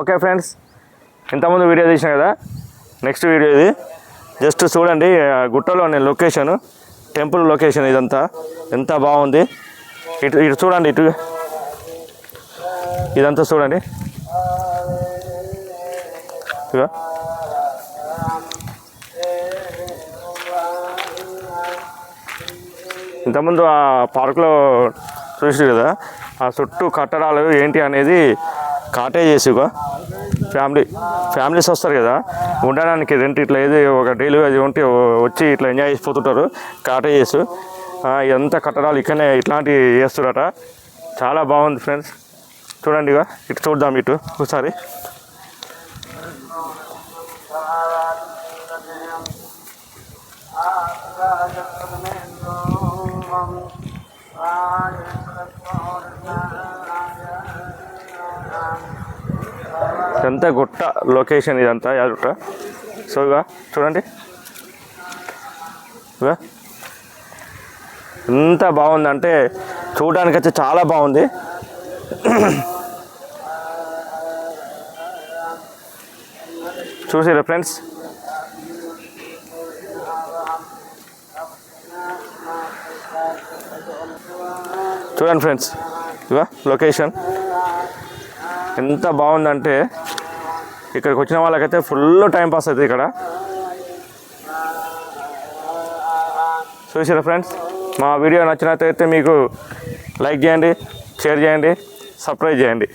Okay friends ఇంతకుముందు video తీసిన కదా? నెక్స్ట్ వీడియో ఇది. జస్ట్ చూడండి ఆ గుట్టలోని లొకేషన్ టెంపుల్ లొకేషన్ ఇదంతా. ఎంత బాగుంది. ఇటు ఇటు చూడండి ఇటు. ఇదంతా చూడండి. ఇంతకుముందు ఆ పార్కులో చూసి కదా ఆ చుట్టూ కట్టడాలు ఏంటి అనేది కాటేజెస్గా ఫ్యామిలీ ఫ్యామిలీస్ వస్తారు కదా ఉండడానికి రెంట్ ఇట్లా ఏది ఒక డైలీ అది ఉంటే వచ్చి ఇట్లా ఎంజాయ్ చేసిపోతుంటారు కాటేజెస్ ఎంత కట్టడాలు ఇక్కడనే ఇట్లాంటివి చేస్తారట చాలా బాగుంది ఫ్రెండ్స్ చూడండి ఇక ఇటు చూద్దాం ఇటు ఒకసారి ఇదంతా గుట్ట లొకేషన్ ఇదంతా యాదగుట్ట సో ఇక చూడండి. ఇక ఎంత బాగుందంటే చూడడానికి అయితే చాలా బాగుంది. చూసారా ఫ్రెండ్స్? చూడండి ఫ్రెండ్స్. ఇవా లొకేషన్ ఎంత బాగుందంటే ఇక్కడికి వచ్చిన వాళ్ళకైతే ఫుల్ టైం పాస్ అవుతుంది ఇక్కడ. చూసారా ఫ్రెండ్స్ మా వీడియో నచ్చినట్లయితే మీకు లైక్ చేయండి షేర్ చేయండి సబ్స్క్రైబ్ చేయండి.